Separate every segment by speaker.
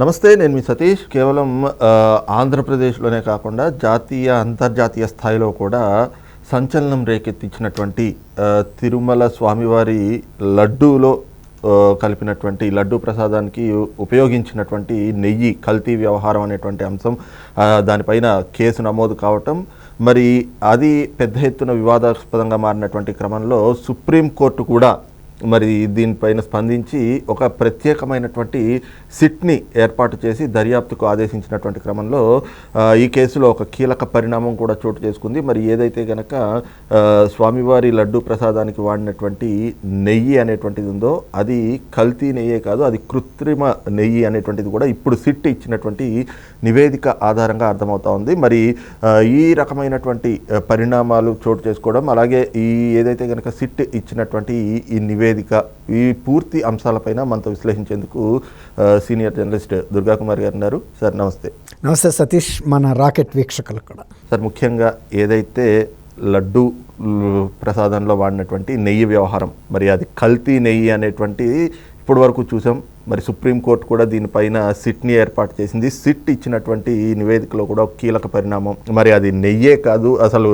Speaker 1: నమస్తే నేను మీ సతీష్. కేవలం ఆంధ్రప్రదేశ్లోనే కాకుండా జాతీయ అంతర్జాతీయ స్థాయిలో కూడా సంచలనం రేకెత్తించినటువంటి తిరుమల స్వామివారి లడ్డూలో కలిపినటువంటి లడ్డూ ప్రసాదానికి ఉపయోగించినటువంటి నెయ్యి కల్తీ వ్యవహారం అనేటువంటి అంశం దానిపైన కేసు నమోదు కావటం మరి అది పెద్ద ఎత్తున వివాదాస్పదంగా మారినటువంటి క్రమంలో సుప్రీంకోర్టు కూడా మరి దీనిపైన స్పందించి ఒక ప్రత్యేకమైనటువంటి సిట్ని ఏర్పాటు చేసి దర్యాప్తుకు ఆదేశించినటువంటి క్రమంలో ఈ కేసులో ఒక కీలక పరిణామం కూడా చోటు చేసుకుంది. మరి ఏదైతే గనక స్వామివారి లడ్డు ప్రసాదానికి వాడినటువంటి నెయ్యి అనేటువంటిది ఉందో అది కల్తీ నెయ్యే కాదు అది కృత్రిమ నెయ్యి అనేటువంటిది కూడా ఇప్పుడు సిట్ ఇచ్చినటువంటి నివేదిక ఆధారంగా అర్థమవుతా ఉంది. మరి ఈ రకమైనటువంటి పరిణామాలు చోటు చేసుకోవడం అలాగే ఈ ఏదైతే కనుక సిట్ ఇచ్చినటువంటి ఈ- నివేదిక నివేదిక ఈ పూర్తి అంశాలపైన మనతో విశ్లేషించేందుకు సీనియర్ జర్నలిస్ట్ దుర్గా కుమార్ గారు ఉన్నారు. సార్ నమస్తే.
Speaker 2: నమస్తే సతీష్ మన రాకెట్ వీక్షకులు కూడా.
Speaker 1: సార్ ముఖ్యంగా ఏదైతే లడ్డు ప్రసాదంలో వాడినటువంటి నెయ్యి వ్యవహారం మరి అది కల్తీ నెయ్యి అనేటువంటి ఇప్పటి వరకు చూసాం. మరి సుప్రీంకోర్టు కూడా దీనిపైన సిట్ని ఏర్పాటు చేసింది. సిట్ ఇచ్చినటువంటి ఈ నివేదికలో కూడా కీలక పరిణామం. మరి అది నెయ్యే కాదు అసలు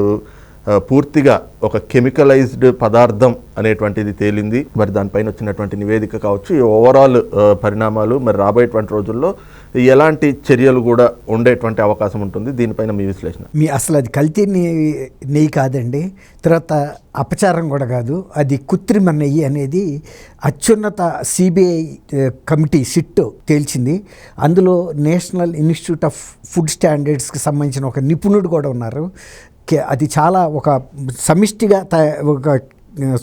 Speaker 1: పూర్తిగా ఒక కెమికలైజ్డ్ పదార్థం అనేటువంటిది తేలింది. మరి దానిపైన వచ్చినటువంటి నివేదిక కావచ్చు ఈ ఓవరాల్ పరిణామాలు మరి రాబోయేటువంటి రోజుల్లో ఎలాంటి చర్యలు కూడా ఉండేటువంటి అవకాశం ఉంటుంది. దీనిపైన మీ విశ్లేషణ.
Speaker 2: మీ అసలు అది కల్తీ నెయ్యి నెయ్యి కాదండి. తర్వాత అపచారం కూడా కాదు. అది కృత్రిమ నెయ్యి అనేది అత్యున్నత సిబిఐ కమిటీ సిట్ తేల్చింది. అందులో నేషనల్ ఇన్స్టిట్యూట్ ఆఫ్ ఫుడ్ స్టాండర్డ్స్కి సంబంధించిన ఒక నిపుణుడు కూడా ఉన్నారు. అది చాలా ఒక సమిష్టిగా తయా- ఒక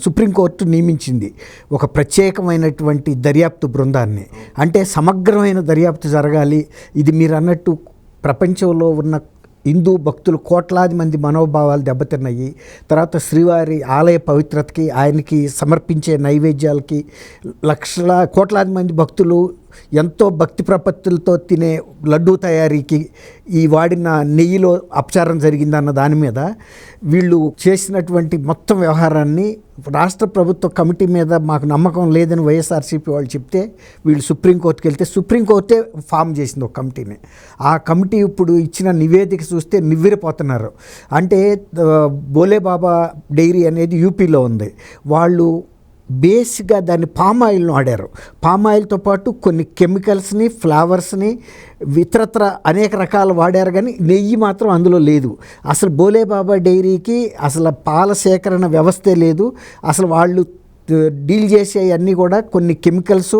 Speaker 2: సుప్రీంకోర్టు నియమించింది ఒక ప్రత్యేకమైనటువంటి దర్యాప్తు బృందాన్ని. అంటే సమగ్రమైన దర్యాప్తు జరగాలి. ఇది మీరు అన్నట్టు ప్రపంచంలో ఉన్న హిందూ భక్తులు కోట్లాది మంది మనోభావాలు దెబ్బతిన్నాయి. తర్వాత శ్రీవారి ఆలయ పవిత్రతకి ఆయనకి సమర్పించే నైవేద్యాలకి లక్షల కోట్లాది మంది భక్తులు ఎంతో భక్తి ప్రపత్తులతో తినే లడ్డూ తయారీకి ఈ వాడిన నెయ్యిలో అపచారం జరిగిందన్న దాని మీద వీళ్ళు చేసినటువంటి మొత్తం వ్యవహారాన్ని రాష్ట్ర ప్రభుత్వ కమిటీ మీద మాకు నమ్మకం లేదని వైఎస్ఆర్సీపీ వాళ్ళు చెప్తే వీళ్ళు సుప్రీంకోర్టుకి వెళ్తే సుప్రీంకోర్టే ఫామ్ చేసింది ఒక కమిటీని. ఆ కమిటీ ఇప్పుడు ఇచ్చిన నివేదిక చూస్తే నివ్విరిపోతున్నారు. అంటే బోలేబాబా డైరీ అనేది యూపీలో ఉంది. వాళ్ళు బేస్గా దాన్ని పామ్ ఆయిల్ను వాడారు. పామ్ ఆయిల్తో పాటు కొన్ని కెమికల్స్ని ఫ్లవర్స్ని ఇతరత్ర అనేక రకాలు వాడారు కానీ నెయ్యి మాత్రం అందులో లేదు. అసలు బోలేబాబా డైరీకి అసలు పాల సేకరణ వ్యవస్థే లేదు. అసలు వాళ్ళు డీల్ చేసే అన్నీ కూడా కొన్ని కెమికల్స్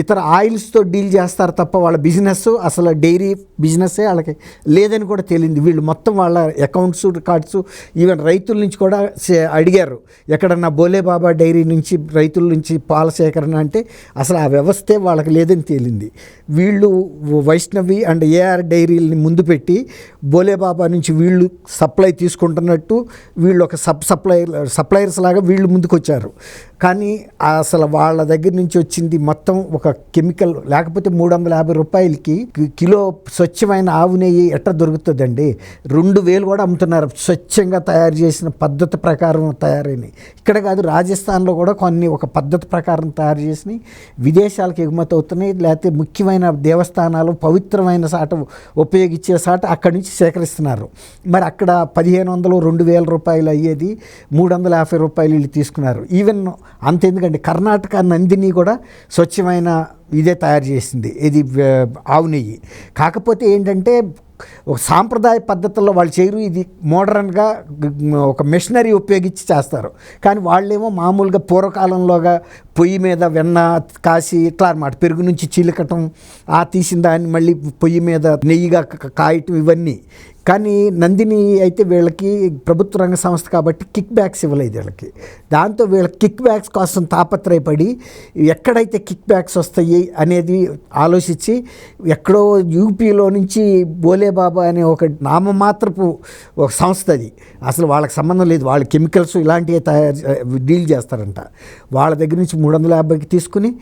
Speaker 2: ఇతర ఆయిల్స్తో డీల్ చేస్తారు తప్ప వాళ్ళ బిజినెస్ అసలు డైరీ బిజినెస్సే వాళ్ళకి లేదని కూడా తేలింది. వీళ్ళు మొత్తం వాళ్ళ అకౌంట్స్ రికార్డ్స్ ఈవెన్ రైతుల నుంచి కూడా అడిగారు. ఎక్కడన్నా బోలే బాబా డైరీ నుంచి రైతుల నుంచి పాల సేకరణ అంటే అసలు ఆ వ్యవస్థే వాళ్ళకి లేదని తేలింది. వీళ్ళు వైష్ణవి అండ్ ఏఆర్ డైరీలని ముందు పెట్టి బోలే బాబా నుంచి వీళ్ళు సప్లై తీసుకుంటున్నట్టు వీళ్ళు ఒక సబ్ సప్లై సప్లయర్స్ లాగా వీళ్ళు ముందుకొచ్చారు. కానీ అసలు వాళ్ళ దగ్గర నుంచి వచ్చింది మొత్తం ఒక కెమికల్ లేకపోతే మూడు వందల యాభై రూపాయలకి కిలో స్వచ్ఛమైన ఆవు నెయ్యి ఎట్ట దొరుకుతుందండి? రెండు వేలు కూడా అమ్ముతున్నారు. స్వచ్ఛంగా తయారు చేసిన పద్ధతి ప్రకారం తయారైనవి ఇక్కడ కాదు రాజస్థాన్లో కూడా కొన్ని ఒక పద్ధతి ప్రకారం తయారు చేసినవి విదేశాలకు ఎగుమతి అవుతున్నాయి. లేకపోతే ముఖ్యమైన దేవస్థానాలు పవిత్రమైన సాట ఉపయోగించే సాట అక్కడి నుంచి సేకరిస్తున్నారు. మరి అక్కడ పదిహేను వందలు రెండు వేల రూపాయలు అయ్యేది మూడు వందల యాభై రూపాయలు వీళ్ళు తీసుకున్నారు. ఈవెన్ అంతెందుకండి కర్ణాటక నందిని కూడా స్వచ్ఛమైన ఇదే తయారు చేసింది ఇది ఆవు నెయ్యి. కాకపోతే ఏంటంటే ఒక సాంప్రదాయ పద్ధతుల్లో వాళ్ళు చేయరు ఇది మోడర్న్గా ఒక మిషనరీ ఉపయోగించి చేస్తారు. కానీ వాళ్ళేమో మామూలుగా పూర్వకాలంలోగా పొయ్యి మీద వెన్న కాసి ఇట్లా అనమాట పెరుగు నుంచి చిలకటం ఆ తీసిన దాన్ని మళ్ళీ పొయ్యి మీద నెయ్యిగా కాయటం ఇవన్నీ. కానీ నందిని అయితే వీళ్ళకి ప్రభుత్వ రంగ సంస్థ కాబట్టి కిక్ బ్యాక్స్ ఇవ్వలేదు వీళ్ళకి. దాంతో వీళ్ళ కిక్ బ్యాక్స్ కోసం తాపత్రయపడి ఎక్కడైతే కిక్ బ్యాక్స్ వస్తాయి అనేది ఆలోచించి ఎక్కడో యూపీలో నుంచి బోలే బాబా అనే ఒక నామమాత్రపు ఒక సంస్థ అది. అసలు వాళ్ళకి సంబంధం లేదు. వాళ్ళు కెమికల్స్ ఇలాంటివి తయారు డీల్ చేస్తారంట. వాళ్ళ దగ్గర నుంచి మూడు వందల యాభైకి తీసుకుని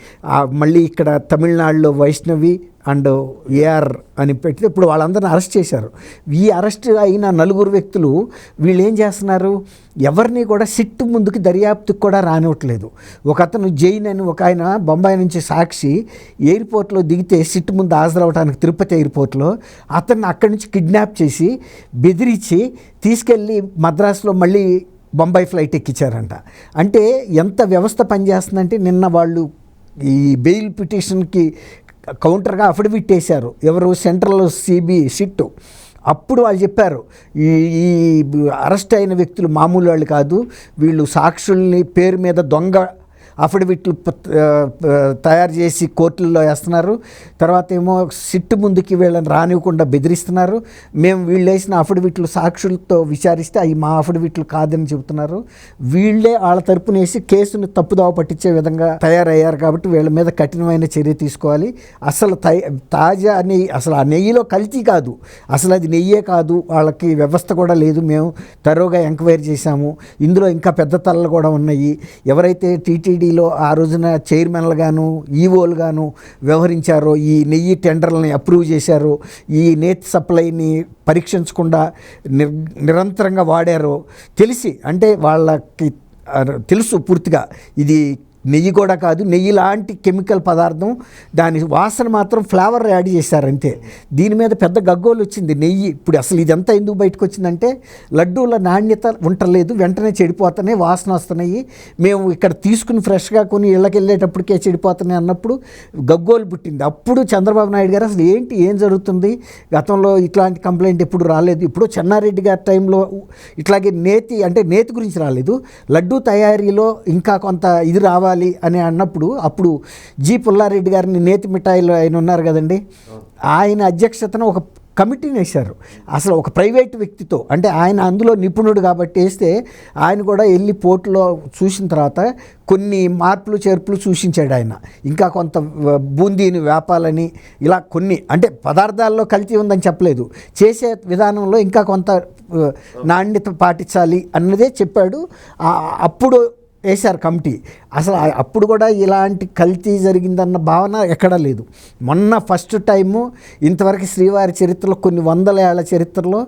Speaker 2: మళ్ళీ ఇక్కడ తమిళనాడులో వైష్ణవి అండ్ ఏఆర్ అని పెట్టి ఇప్పుడు వాళ్ళందరిని అరెస్ట్ చేశారు. ఈ అరెస్ట్ అయిన నలుగురు వ్యక్తులు వీళ్ళు ఏం చేస్తున్నారు? ఎవరిని కూడా సిట్టు ముందుకు దర్యాప్తుకు కూడా రానివ్వట్లేదు. ఒక అతను జైన్ అని ఒక ఆయన బొంబాయి నుంచి సాక్షి ఎయిర్పోర్ట్లో దిగితే సిట్టు ముందు హాజరవడానికి తిరుపతి ఎయిర్పోర్ట్లో అతన్ని అక్కడి నుంచి కిడ్నాప్ చేసి బెదిరించి తీసుకెళ్ళి మద్రాసులో మళ్ళీ బొంబాయి ఫ్లైట్ ఎక్కించారంట. అంటే ఎంత వ్యవస్థ పనిచేస్తుందంటే నిన్న వాళ్ళు ఈ బెయిల్ పిటిషన్కి కౌంటర్గా అఫిడవిట్ వేశారు ఎవరు? సెంట్రల్ సిబి సిట్ అప్పుడు వాళ్ళు చెప్పారు ఈ ఈ అరెస్ట్ అయిన వ్యక్తులు మామూలు వాళ్ళు కాదు వీళ్ళు సాక్షుల్ని పేరు మీద దొంగ అఫిడవిట్లు తయారు చేసి కోర్టుల్లో వేస్తున్నారు. తర్వాత ఏమో సిట్టు ముందుకి వీళ్ళని రానివ్వకుండా బెదిరిస్తున్నారు. మేము వీళ్ళు వేసిన అఫిడవిట్లు సాక్షులతో విచారిస్తే అవి మా అఫిడవిట్లు కాదని చెబుతున్నారు. వీళ్ళే వాళ్ళ తరపున వేసి కేసును తప్పుదావ పట్టించే విధంగా తయారయ్యారు కాబట్టి వీళ్ళ మీద కఠినమైన చర్య తీసుకోవాలి. అసలు తాజా నెయ్యి అసలు ఆ నెయ్యిలో కల్తీ కాదు. అసలు అది నెయ్యే కాదు. వాళ్ళకి వ్యవస్థ కూడా లేదు. మేము తరోగా ఎంక్వైరీ చేశాము. ఇందులో ఇంకా పెద్ద తలలు కూడా ఉన్నాయి. ఎవరైతే టీటీడీ టీటీడీలో ఆ రోజున చైర్మన్లు గాను ఈఓలు గాను వ్యవహరించారో ఈ నెయ్యి టెండర్లని అప్రూవ్ చేశారో ఈ నేతి సప్లైని పరీక్షించకుండా నిర్ నిరంతరంగా వాడారో తెలిసి అంటే వాళ్ళకి తెలుసు పూర్తిగా ఇది నెయ్యి కూడా కాదు నెయ్యి లాంటి కెమికల్ పదార్థం దాని వాసన మాత్రం ఫ్లేవర్ యాడ్ చేశారంతే. దీని మీద పెద్ద గగ్గోలు వచ్చింది నెయ్యి. ఇప్పుడు అసలు ఇదంతా ఎందుకు బయటకు వచ్చిందంటే లడ్డూల నాణ్యత ఉండలేదు వెంటనే చెడిపోతున్నాయి వాసన వస్తున్నాయి. మేము ఇక్కడ తీసుకుని ఫ్రెష్గా కొని ఇళ్ళకి వెళ్ళేటప్పటికే చెడిపోతున్నాయి అన్నప్పుడు గగ్గోలు పుట్టింది. అప్పుడు చంద్రబాబు నాయుడు గారు అసలు ఏంటి ఏం జరుగుతుంది? గతంలో ఇట్లాంటి కంప్లైంట్ ఎప్పుడు రాలేదు. ఇప్పుడు చెన్నారెడ్డి గారి టైంలో ఇట్లాగే నేతి అంటే నేతి గురించి రాలేదు. లడ్డూ తయారీలో ఇంకా కొంత ఇది రావాలి. అని అన్నప్పుడు అప్పుడు జి పుల్లారెడ్డి గారిని నేతి మిఠాయిలో ఆయన ఉన్నారు కదండి. ఆయన అధ్యక్షతన ఒక కమిటీని వేశారు. అసలు ఒక ప్రైవేట్ వ్యక్తితో అంటే ఆయన అందులో నిపుణుడు కాబట్టి వేస్తే ఆయన కూడా వెళ్ళి పోర్టులో చూసిన తర్వాత కొన్ని మార్పులు చేర్పులు సూచించాడు ఆయన. ఇంకా కొంత బూందీని వేపాలని ఇలా కొన్ని అంటే పదార్థాల్లో కల్తీ ఉందని చెప్పలేదు. చేసే విధానంలో ఇంకా కొంత నాణ్యత పాటించాలి అన్నదే చెప్పాడు. అప్పుడు వేశారు కమిటీ. అసలు అప్పుడు కూడా ఇలాంటి కల్తీ జరిగిందన్న భావన ఎక్కడా లేదు. మొన్న ఫస్ట్ టైము ఇంతవరకు శ్రీవారి చరిత్రలో కొన్ని వందల ఏళ్ళ చరిత్రలో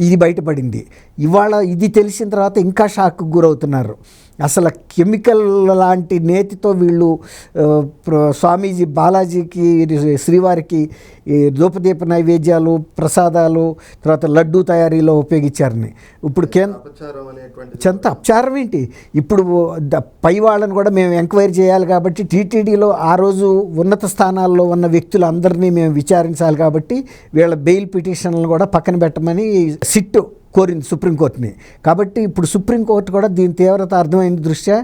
Speaker 2: ఇది బయటపడింది. ఇవాళ ఇది తెలిసిన తర్వాత ఇంకా షాక్కు గురవుతున్నారు. అసలు కెమికల్ లాంటి నేతితో వీళ్ళు స్వామీజీ బాలాజీకి శ్రీవారికి ఈ ధూపదీప నైవేద్యాలు ప్రసాదాలు తర్వాత లడ్డూ తయారీలో ఉపయోగించారని. ఇప్పుడు చెంత అపచారం ఏంటి? ఇప్పుడు పై వాళ్ళని కూడా మేము ఎంక్వైరీ చేయాలి కాబట్టి టీటీడీలో ఆ రోజు ఉన్నత స్థానాల్లో ఉన్న వ్యక్తులందరినీ మేము విచారించాలి కాబట్టి వీళ్ళ బెయిల్ పిటిషన్లను కూడా పక్కన పెట్టమని సిట్ కోరింది సుప్రీంకోర్టుని కాబట్టి ఇప్పుడు సుప్రీంకోర్టు కూడా దీని తీవ్రత అర్థమైన దృష్ట్యా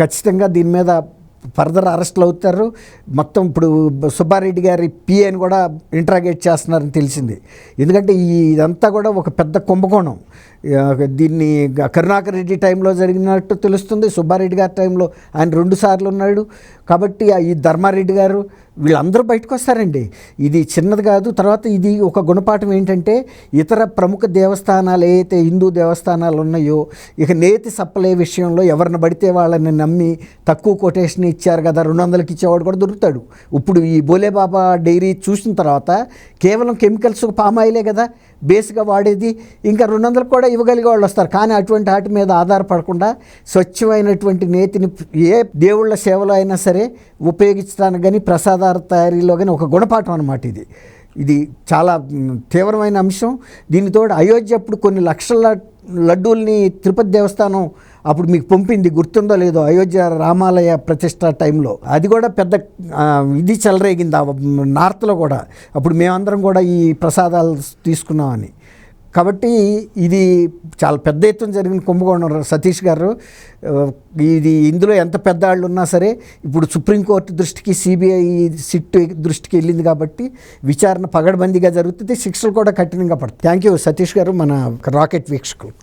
Speaker 2: ఖచ్చితంగా దీని మీద ఫర్దర్ అరెస్టులు అవుతారు. మొత్తం ఇప్పుడు సుబ్బారెడ్డి గారి పిఏని కూడా ఇంట్రాగేట్ చేస్తున్నారని తెలిసింది. ఎందుకంటే ఈ ఇదంతా కూడా ఒక పెద్ద కుంభకోణం. దీన్ని కరుణాకర్ రెడ్డి టైంలో జరిగినట్టు తెలుస్తుంది. సుబ్బారెడ్డి గారి టైంలో ఆయన రెండు సార్లు ఉన్నాడు. కాబట్టి ఆ ఈ ధర్మారెడ్డి గారు వీళ్ళందరూ బయటకు వస్తారండి. ఇది చిన్నది కాదు తర్వాత ఇది ఒక గుణపాఠం ఏంటంటే ఇతర ప్రముఖ దేవస్థానాలు ఏవైతే హిందూ దేవస్థానాలు ఉన్నాయో ఇక నేతి సప్లై విషయంలో ఎవరిని పడితే వాళ్ళని నమ్మి తక్కువ కొటేషన్ ఇచ్చారు కదా రెండు వందలకి ఇచ్చేవాడు కూడా దొరుకుతాడు. ఇప్పుడు ఈ బోలేబాబా డైరీ చూసిన తర్వాత కేవలం కెమికల్స్ పామాయిలే కదా బేస్గా వాడేది. ఇంకా రెండు కూడా ఇవ్వగలిగే వాళ్ళు వస్తారు. కానీ అటువంటి వాటి మీద ఆధారపడకుండా స్వచ్ఛమైనటువంటి నేతిని ఏ దేవుళ్ళ సేవలో అయినా సరే ఉపయోగించడానికి కానీ ప్రసాదాల తయారీలో కానీ ఒక గుణపాఠం అనమాట ఇది. ఇది చాలా తీవ్రమైన అంశం. దీనితో అయోధ్య అప్పుడు కొన్ని లక్షల లడ్డూల్ని తిరుపతి దేవస్థానం అప్పుడు మీకు పంపింది గుర్తుందో లేదో అయోధ్య రామాలయ ప్రతిష్ట టైంలో. అది కూడా పెద్ద ఇది చెలరేగింది నార్త్లో కూడా. అప్పుడు మేమందరం కూడా ఈ ప్రసాదాలు తీసుకున్నామని. కాబట్టి ఇది చాలా పెద్ద ఎత్తున జరిగిన కుంభకోణం సతీష్ గారు. ఇది ఇందులో ఎంత పెద్ద వాళ్ళు ఉన్నా సరే ఇప్పుడు సుప్రీంకోర్టు దృష్టికి సిబిఐ సిట్ దృష్టికి వెళ్ళింది కాబట్టి విచారణ పగడబందీగా జరుగుతుంది. శిక్షలు కూడా కఠినంగా పడుతుంది థ్యాంక్ యూ సతీష్ గారు మన రాకెట్ వీక్షకులు